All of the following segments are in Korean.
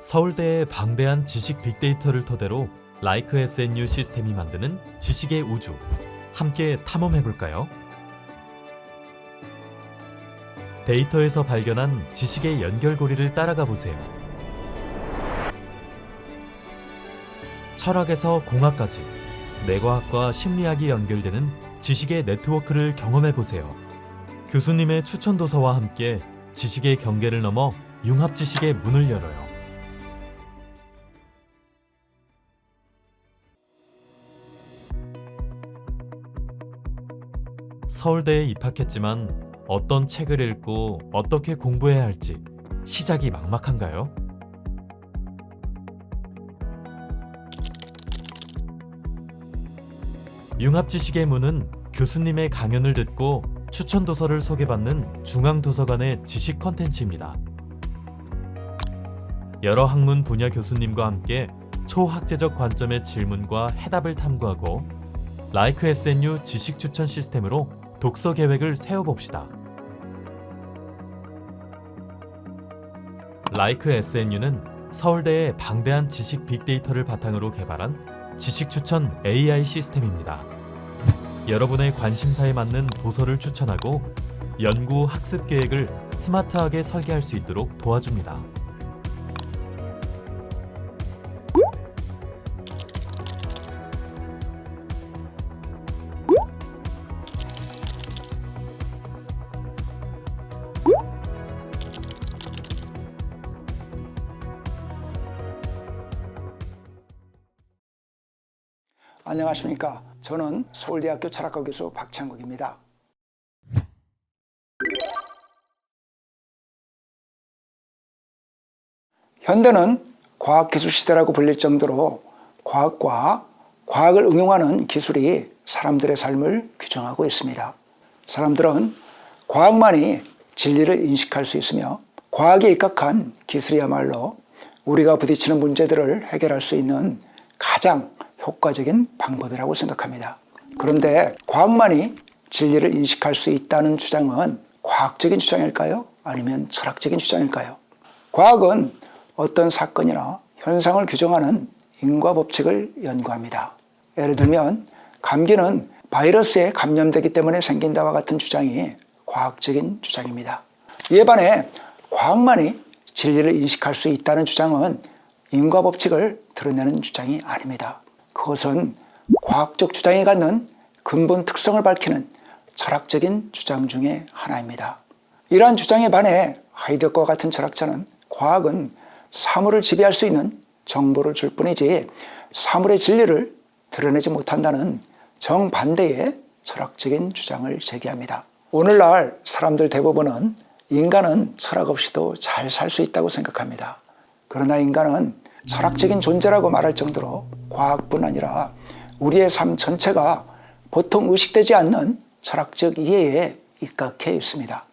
서울대의 방대한 지식 빅데이터를 토대로 라이크 SNU 시스템이 만드는 지식의 우주. 함께 탐험해 볼까요? 데이터에서 발견한 지식의 연결고리를 따라가 보세요. 철학에서 공학까지 뇌과학과 심리학이 연결되는 지식의 네트워크를 경험해 보세요. 교수님의 추천 도서와 함께 지식의 경계를 넘어 융합 지식의 문을 열어요. 서울대에 입학했지만 어떤 책을 읽고 어떻게 공부해야 할지 시작이 막막한가요? 융합 지식의 문은 교수님의 강연을 듣고 추천 도서를 소개받는 중앙도서관의 지식 컨텐츠입니다. 여러 학문 분야 교수님과 함께 초학제적 관점의 질문과 해답을 탐구하고 라이크 SNU 지식 추천 시스템으로 독서 계획을 세워봅시다. 라이크 SNU는 서울대의 방대한 지식 빅데이터를 바탕으로 개발한 지식 추천 AI 시스템입니다. 여러분의 관심사에 맞는 도서를 추천하고 연구 학습 계획을 스마트하게 설계할 수 있도록 도와줍니다. 안녕하십니까. 저는 서울대학교 철학과 교수 박창국입니다. 현대는 과학기술 시대라고 불릴 정도로 과학과 과학을 응용하는 기술이 사람들의 삶을 규정하고 있습니다. 사람들은 과학만이 진리를 인식할 수 있으며 과학에 입각한 기술이야말로 우리가 부딪히는 문제들을 해결할 수 있는 가장 효과적인 방법이라고 생각합니다. 그런데 과학만이 진리를 인식할 수 있다는 주장은 과학적인 주장일까요? 아니면 철학적인 주장일까요? 과학은 어떤 사건이나 현상을 규정하는 인과 법칙을 연구합니다. 예를 들면 감기는 바이러스에 감염되기 때문에 생긴다와 같은 주장이 과학적인 주장입니다. 이에 반해 과학만이 진리를 인식할 수 있다는 주장은 인과 법칙을 드러내는 주장이 아닙니다. 그것은 과학적 주장이 갖는 근본 특성을 밝히는 철학적인 주장 중의 하나입니다. 이러한 주장에 반해 하이데거와 같은 철학자는 과학은 사물을 지배할 수 있는 정보를 줄 뿐이지 사물의 진리를 드러내지 못한다는 정반대의 철학적인 주장을 제기합니다. 오늘날 사람들 대부분은 인간은 철학 없이도 잘 살 수 있다고 생각합니다. 그러나 인간은 철학적인 존재라고 말할 정도로 과학뿐 아니라 우리의 삶 전체가 보통 의식되지 않는 철학적 이해에 입각해 있습니다.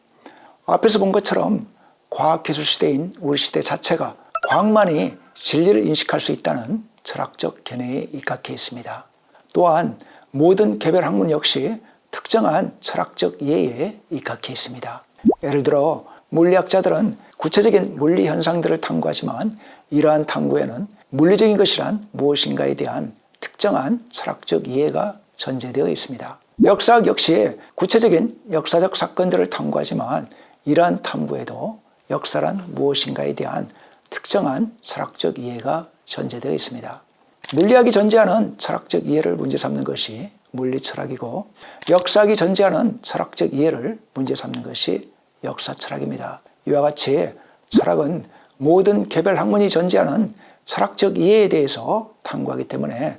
앞에서 본 것처럼 과학기술 시대인 우리 시대 자체가 과학만이 진리를 인식할 수 있다는 철학적 견해에 입각해 있습니다. 또한 모든 개별 학문 역시 특정한 철학적 이해에 입각해 있습니다. 예를 들어 물리학자들은 구체적인 물리 현상들을 탐구하지만 이러한 탐구에는 물리적인 것이란 무엇인가에 대한 특정한 철학적 이해가 전제되어 있습니다. 역사학 역시 구체적인 역사적 사건들을 탐구하지만 이러한 탐구에도 역사란 무엇인가에 대한 특정한 철학적 이해가 전제되어 있습니다. 물리학이 전제하는 철학적 이해를 문제 삼는 것이 물리 철학이고 역사학이 전제하는 철학적 이해를 문제 삼는 것이 역사 철학입니다. 이와 같이 철학은 모든 개별 학문이 전제하는 철학적 이해에 대해서 탐구하기 때문에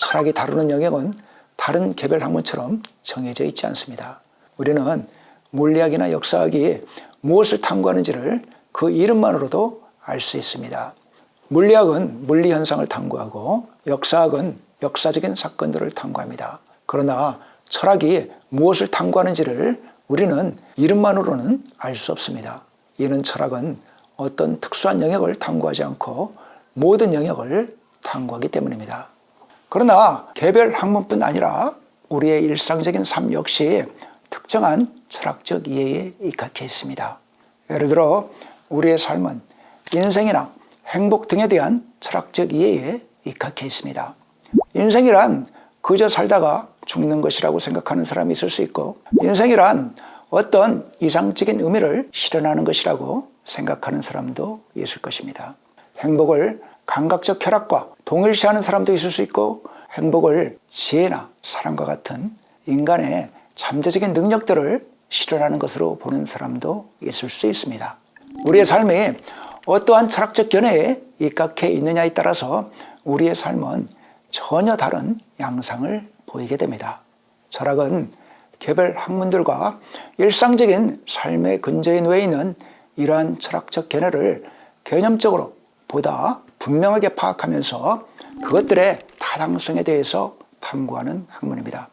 철학이 다루는 영역은 다른 개별 학문처럼 정해져 있지 않습니다. 우리는 물리학이나 역사학이 무엇을 탐구하는지를 그 이름만으로도 알 수 있습니다. 물리학은 물리 현상을 탐구하고 역사학은 역사적인 사건들을 탐구합니다. 그러나 철학이 무엇을 탐구하는지를 우리는 이름만으로는 알 수 없습니다. 이는 철학은 어떤 특수한 영역을 탐구하지 않고 모든 영역을 탐구하기 때문입니다. 그러나 개별 학문뿐 아니라 우리의 일상적인 삶 역시 특정한 철학적 이해에 입각해 있습니다. 예를 들어 우리의 삶은 인생이나 행복 등에 대한 철학적 이해에 입각해 있습니다. 인생이란 그저 살다가 죽는 것이라고 생각하는 사람이 있을 수 있고 인생이란 어떤 이상적인 의미를 실현하는 것이라고 생각하는 사람도 있을 것입니다. 행복을 감각적 쾌락과 동일시하는 사람도 있을 수 있고 행복을 지혜나 사랑과 같은 인간의 잠재적인 능력들을 실현하는 것으로 보는 사람도 있을 수 있습니다. 우리의 삶이 어떠한 철학적 견해에 입각해 있느냐에 따라서 우리의 삶은 전혀 다른 양상을 보이게 됩니다. 철학은 개별 학문들과 일상적인 삶의 놓여 있는 이러한 철학적 견해를 개념적으로 보다 분명하게 파악하면서 그것들의 타당성에 대해서 탐구하는 학문입니다.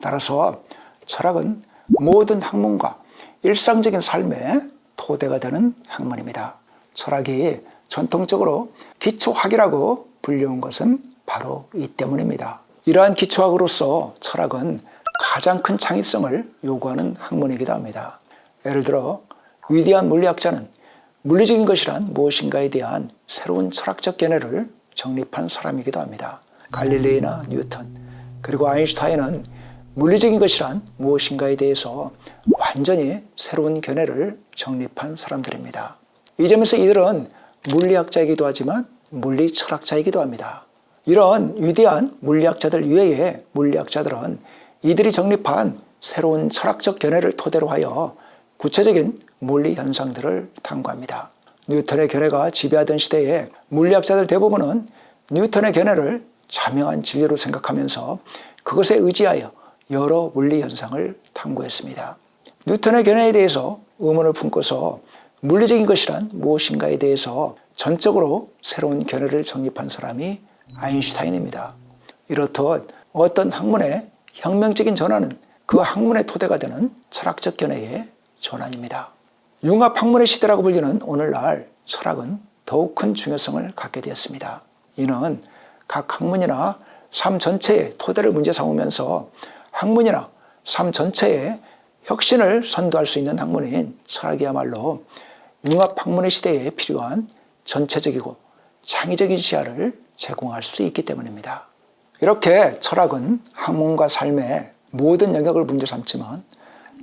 따라서 철학은 모든 학문과 일상적인 삶의 토대가 되는 학문입니다. 철학이 전통적으로 기초학이라고 불려온 것은 바로 이 때문입니다. 이러한 기초학으로서 철학은 가장 큰 창의성을 요구하는 학문이기도 합니다. 예를 들어 위대한 물리학자는 물리적인 것이란 무엇인가에 대한 새로운 철학적 견해를 정립한 사람이기도 합니다. 갈릴레이나 뉴턴 그리고 아인슈타인은 물리적인 것이란 무엇인가에 대해서 완전히 새로운 견해를 정립한 사람들입니다. 이 점에서 이들은 물리학자이기도 하지만 물리 철학자이기도 합니다. 이런 위대한 물리학자들 이외에 물리학자들은 이들이 정립한 새로운 철학적 견해를 토대로 하여 구체적인 물리 현상들을 탐구합니다. 뉴턴의 견해가 지배하던 시대에 물리학자들 대부분은 뉴턴의 견해를 자명한 진리로 생각하면서 그것에 의지하여 여러 물리 현상을 탐구했습니다. 뉴턴의 견해에 대해서 의문을 품고서 물리적인 것이란 무엇인가에 대해서 전적으로 새로운 견해를 정립한 사람이 아인슈타인입니다. 이렇듯 어떤 학문의 혁명적인 전환은 그 학문의 토대가 되는 철학적 견해의 전환입니다. 융합 학문의 시대라고 불리는 오늘날 철학은 더욱 큰 중요성을 갖게 되었습니다. 이는 각 학문이나 삶 전체의 토대를 문제 삼으면서 학문이나 삶 전체의 혁신을 선도할 수 있는 학문인 철학이야말로 융합 학문의 시대에 필요한 전체적이고 창의적인 시야를 제공할 수 있기 때문입니다. 이렇게 철학은 학문과 삶의 모든 영역을 문제 삼지만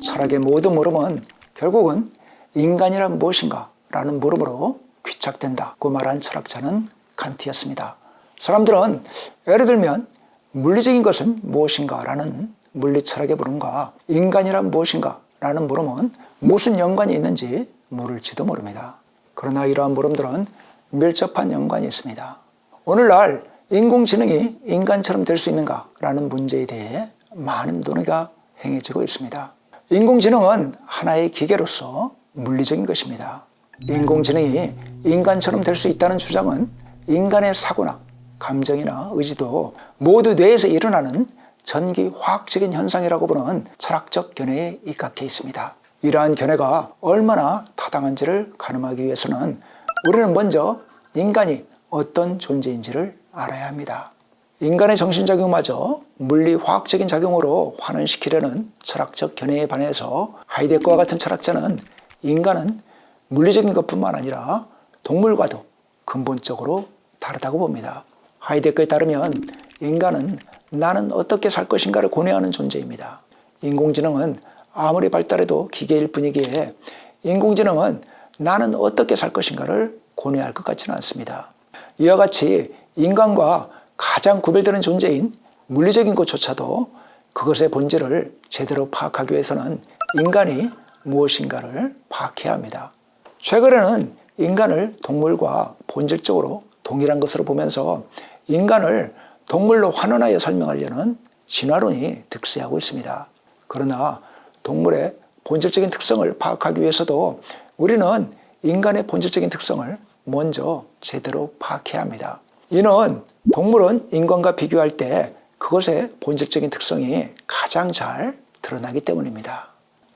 철학의 모든 물음은 결국은 인간이란 무엇인가 라는 물음으로 귀착된다고 말한 철학자는 칸트였습니다. 사람들은 예를 들면 물리적인 것은 무엇인가 라는 물리 철학의 물음과 인간이란 무엇인가 라는 물음은 무슨 연관이 있는지 모를지도 모릅니다. 그러나 이러한 물음들은 밀접한 연관이 있습니다. 오늘날 인공지능이 인간처럼 될 수 있는가라는 문제에 대해 많은 논의가 행해지고 있습니다. 인공지능은 하나의 기계로서 물리적인 것입니다. 인공지능이 인간처럼 될 수 있다는 주장은 인간의 사고나 감정이나 의지도 모두 뇌에서 일어나는 전기 화학적인 현상이라고 보는 철학적 견해에 입각해 있습니다. 이러한 견해가 얼마나 타당한지를 가늠하기 위해서는 우리는 먼저 인간이 어떤 존재인지를 알아야 합니다. 인간의 정신작용마저 물리화학적인 작용으로 환원시키려는 철학적 견해에 반해서 하이데거와 같은 철학자는 인간은 물리적인 것뿐만 아니라 동물과도 근본적으로 다르다고 봅니다. 하이데거에 따르면 인간은 나는 어떻게 살 것인가를 고뇌하는 존재입니다. 인공지능은 아무리 발달해도 기계일 뿐이기에 인공지능은 나는 어떻게 살 것인가를 고뇌할 것 같지는 않습니다. 이와 같이 인간과 가장 구별되는 존재인 물리적인 것조차도 그것의 본질을 제대로 파악하기 위해서는 인간이 무엇인가를 파악해야 합니다. 최근에는 인간을 동물과 본질적으로 동일한 것으로 보면서 인간을 동물로 환원하여 설명하려는 진화론이 득세하고 있습니다. 그러나 동물의 본질적인 특성을 파악하기 위해서도 우리는 인간의 본질적인 특성을 먼저 제대로 파악해야 합니다. 이는 동물은 인간과 비교할 때 그것의 본질적인 특성이 가장 잘 드러나기 때문입니다.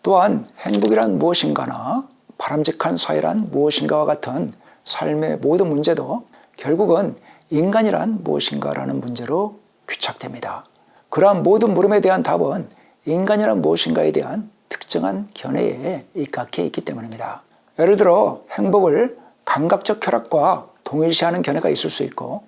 또한 행복이란 무엇인가나 바람직한 사회란 무엇인가와 같은 삶의 모든 문제도 결국은 인간이란 무엇인가라는 문제로 귀착됩니다. 그러한 모든 물음에 대한 답은 인간이란 무엇인가에 대한 특정한 견해에 입각해 있기 때문입니다. 예를 들어 행복을 감각적 쾌락과 동일시하는 견해가 있을 수 있고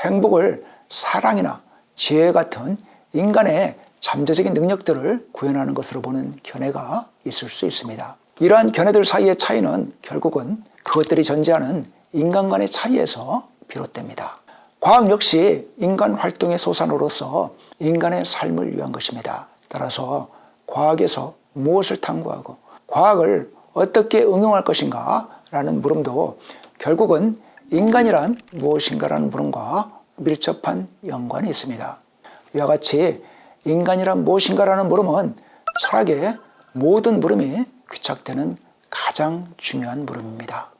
행복을 사랑이나 지혜 같은 인간의 잠재적인 능력들을 구현하는 것으로 보는 견해가 있을 수 있습니다. 이러한 견해들 사이의 차이는 결국은 그것들이 전제하는 인간 간의 차이에서 비롯됩니다. 과학 역시 인간 활동의 소산으로서 인간의 삶을 위한 것입니다. 따라서 과학에서 무엇을 탐구하고 과학을 어떻게 응용할 것인가 라는 물음도 결국은 인간이란 무엇인가라는 물음과 밀접한 연관이 있습니다. 이와 같이 인간이란 무엇인가라는 물음은 철학의 모든 물음이 귀착되는 가장 중요한 물음입니다.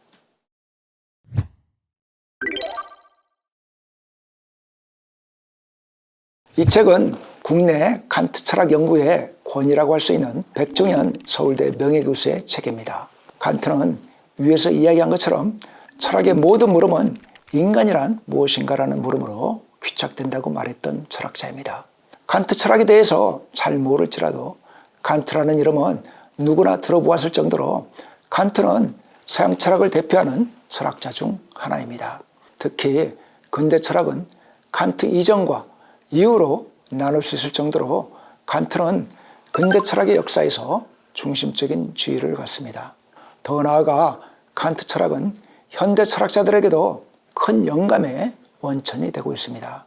이 책은 국내 칸트 철학 연구의 권위라고 할 수 있는 백종현 서울대 명예교수의 책입니다. 칸트는 위에서 이야기한 것처럼 철학의 모든 물음은 인간이란 무엇인가라는 물음으로 귀착된다고 말했던 철학자입니다. 칸트 철학에 대해서 잘 모를지라도 칸트라는 이름은 누구나 들어보았을 정도로 칸트는 서양 철학을 대표하는 철학자 중 하나입니다. 특히 근대 철학은 칸트 이전과 이후로 나눌 수 있을 정도로 칸트는 근대 철학의 역사에서 중심적인 지위를 갖습니다. 더 나아가 칸트 철학은 현대 철학자들에게도 큰 영감의 원천이 되고 있습니다.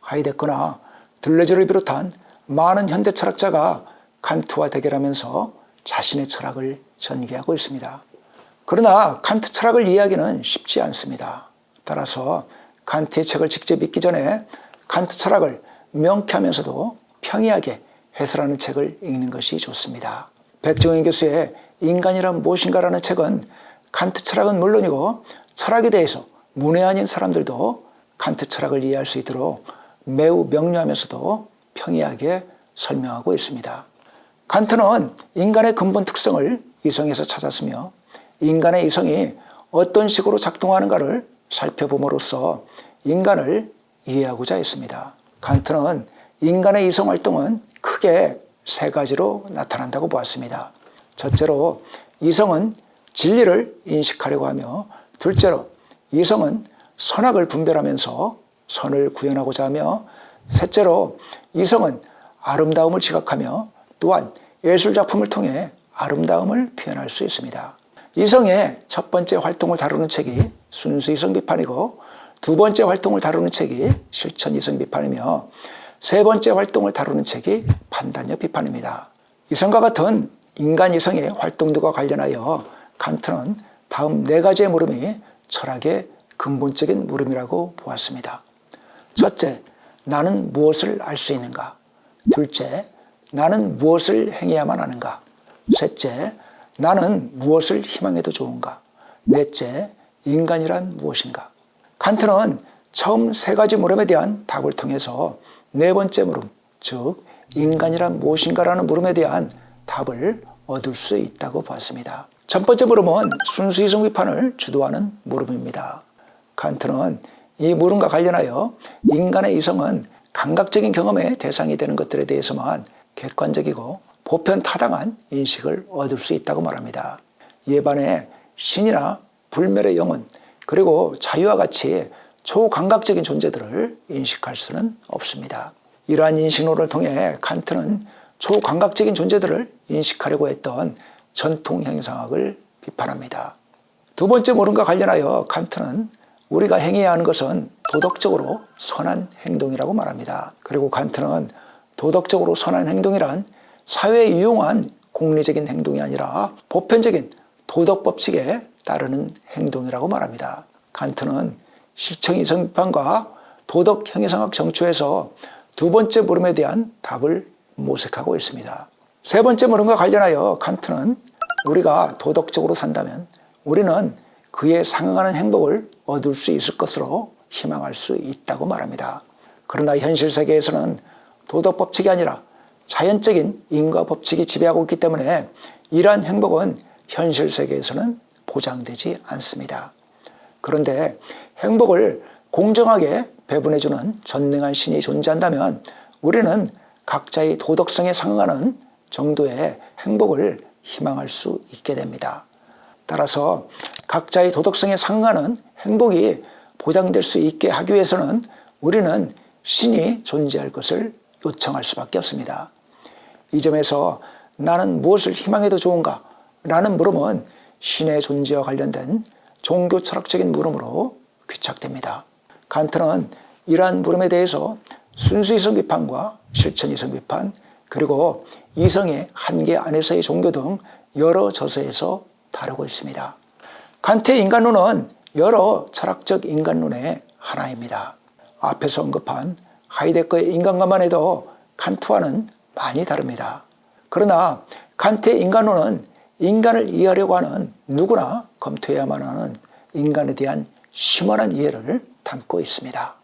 하이데거나 들레즈를 비롯한 많은 현대 철학자가 칸트와 대결하면서 자신의 철학을 전개하고 있습니다. 그러나 칸트 철학을 이해하기는 쉽지 않습니다. 따라서 칸트의 책을 직접 읽기 전에 칸트 철학을 명쾌하면서도 평이하게 해설하는 책을 읽는 것이 좋습니다. 백종원 교수의 인간이란 무엇인가라는 책은 칸트 철학은 물론이고 철학에 대해서 문외한인 사람들도 칸트 철학을 이해할 수 있도록 매우 명료하면서도 평이하게 설명하고 있습니다. 칸트는 인간의 근본 특성을 이성에서 찾았으며 인간의 이성이 어떤 식으로 작동하는가를 살펴봄으로써 인간을 이해하고자 했습니다. 칸트는 인간의 이성 활동은 크게 세 가지로 나타난다고 보았습니다. 첫째로 이성은 진리를 인식하려고 하며 둘째로 이성은 선악을 분별하면서 선을 구현하고자 하며 셋째로 이성은 아름다움을 지각하며 또한 예술작품을 통해 아름다움을 표현할 수 있습니다. 이성의 첫 번째 활동을 다루는 책이 순수 이성 비판이고 두 번째 활동을 다루는 책이 실천 이성 비판이며 세 번째 활동을 다루는 책이 판단력 비판입니다. 이성과 같은 인간 이성의 활동도가 관련하여 칸트는 다음 네 가지의 물음이 철학의 근본적인 물음이라고 보았습니다. 첫째, 나는 무엇을 알 수 있는가? 둘째, 나는 무엇을 행해야만 하는가? 셋째, 나는 무엇을 희망해도 좋은가? 넷째, 인간이란 무엇인가? 칸트는 처음 세 가지 물음에 대한 답을 통해서 네 번째 물음, 즉 인간이란 무엇인가라는 물음에 대한 답을 얻을 수 있다고 봤습니다. 첫 번째 물음은 순수 이성 비판을 주도하는 물음입니다. 칸트는 이 물음과 관련하여 인간의 이성은 감각적인 경험의 대상이 되는 것들에 대해서만 객관적이고 보편 타당한 인식을 얻을 수 있다고 말합니다. 이에 반해 신이나 불멸의 영혼 그리고 자유와 같이 초감각적인 존재들을 인식할 수는 없습니다. 이러한 인식론을 통해 칸트는 초감각적인 존재들을 인식하려고 했던 전통 형상학을 비판합니다. 두 번째 물음과 관련하여 칸트는 우리가 행해야 하는 것은 도덕적으로 선한 행동이라고 말합니다. 그리고 칸트는 도덕적으로 선한 행동이란 사회에 유용한 공리적인 행동이 아니라 보편적인 도덕 법칙에 따르는 행동이라고 말합니다. 칸트는 실청 이성 비판과 도덕 형이상학 정초에서 두 번째 물음에 대한 답을 모색하고 있습니다. 세 번째 물음과 관련하여 칸트는 우리가 도덕적으로 산다면 우리는 그에 상응하는 행복을 얻을 수 있을 것으로 희망할 수 있다고 말합니다. 그러나 현실 세계에서는 도덕 법칙이 아니라 자연적인 인과 법칙이 지배하고 있기 때문에 이러한 행복은 현실 세계에서는 보장되지 않습니다. 그런데 행복을 공정하게 배분해주는 전능한 신이 존재한다면 우리는 각자의 도덕성에 상응하는 정도의 행복을 희망할 수 있게 됩니다. 따라서 각자의 도덕성에 상응하는 행복이 보장될 수 있게 하기 위해서는 우리는 신이 존재할 것을 요청할 수밖에 없습니다. 이 점에서 나는 무엇을 희망해도 좋은가? 라는 물음은 신의 존재와 관련된 종교 철학적인 물음으로 귀착됩니다. 칸트는 이러한 물음에 대해서 순수 이성 비판과 실천 이성 비판, 그리고 이성의 한계 안에서의 종교 등 여러 저서에서 다루고 있습니다. 칸트의 인간론은 여러 철학적 인간론의 하나입니다. 앞에서 언급한 하이데커의 인간관만 해도 칸트와는 많이 다릅니다. 그러나 칸트의 인간론은 인간을 이해하려고 하는 누구나 검토해야만 하는 인간에 대한 심원한 이해를 담고 있습니다.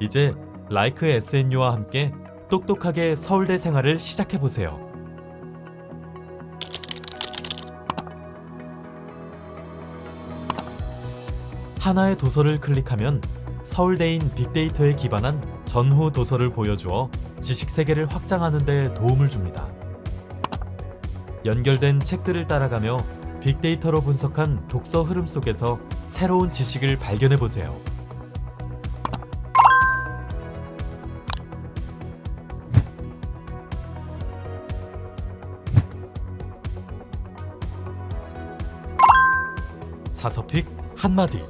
이제 라이크 SNU와 함께 똑똑하게 서울대 생활을 시작해 보세요. 하나의 도서를 클릭하면 서울대인 빅데이터에 기반한 전후 도서를 보여주어 지식 세계를 확장하는 데 도움을 줍니다. 연결된 책들을 따라가며 빅데이터로 분석한 독서 흐름 속에서 새로운 지식을 발견해 보세요. 사서픽 한마디